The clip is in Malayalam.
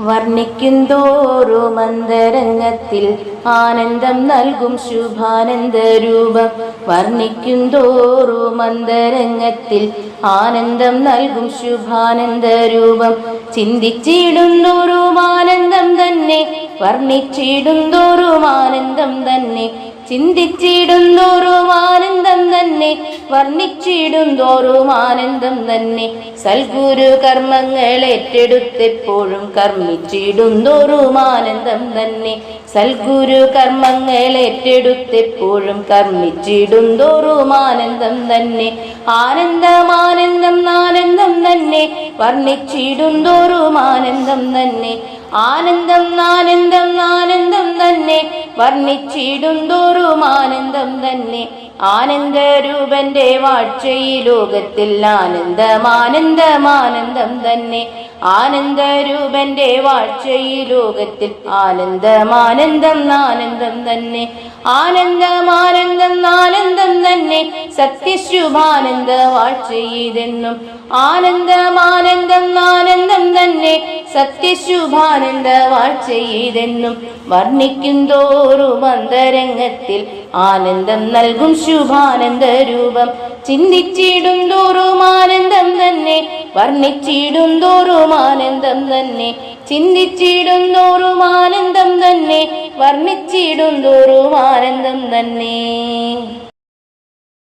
വർണിക്കും മന്ദരംഗത്തിൽ അന്തരംഗത്തിൽ ആനന്ദം നൽകും ശുഭാനന്ദ രൂപം. വർണിക്കുന്തോറും അന്തരംഗത്തിൽ ആനന്ദം നൽകും ശുഭാനന്ദ രൂപം. ചിന്തിച്ചിടുന്തോറും ആനന്ദം തന്നെ വർണിച്ചിടുന്തോറും ആനന്ദം തന്നെ ചിന്തിച്ചിടും തോറും ആനന്ദം തന്നെ വർണിച്ചിടുന്തോറും ആനന്ദം തന്നെ. സൽഗുരു കർമ്മങ്ങൾ ഏറ്റെടുത്തെപ്പോഴും കർമ്മിച്ചിടുന്തോറും ആനന്ദം തന്നെ. സൽഗുരു കർമ്മങ്ങൾ ഏറ്റെടുത്തെപ്പോഴും കർമ്മിച്ചിടുന്തോറും ആനന്ദം തന്നെ. ആനന്ദം ആനന്ദം ആനന്ദം തന്നെ. വർണിച്ചിടുന്തോറും ആനന്ദം തന്നെ. ആനന്ദം ആനന്ദം ആനന്ദം തന്നെ വർണിച്ചിടും ആനന്ദം തന്നെ. ആനന്ദരൂപന്റെ വാഴ്ചയിൽ ലോകത്തിൽ ആനന്ദം ആനന്ദം ആനന്ദം തന്നെ. ആനന്ദരൂപന്റെ വാഴ്ചയിൽ ലോകത്തിൽ ആനന്ദം ആനന്ദം തന്നെ. ആനന്ദം ആനന്ദം സത്യശുഭാനന്ദ വാഴ്ചയിതെന്നും ആനന്ദമാനന്ദം ആനന്ദം തന്നെ സത്യശുഭാനന്ദ വാഴ്ചയിതെന്നും വർണിക്കും തോറും അന്തരംഗത്തിൽ ആനന്ദം നൽകും ശുഭാനന്ദ രൂപം ചിന്തിച്ചിടും തോറും ആനന്ദം തന്നെ വർണിച്ചിടും തോറും ആനന്ദം തന്നെ ചിന്തിച്ചിടും തോറും ആനന്ദം തന്നെ വർണിച്ചിടും തോറും ആനന്ദം തന്നെ.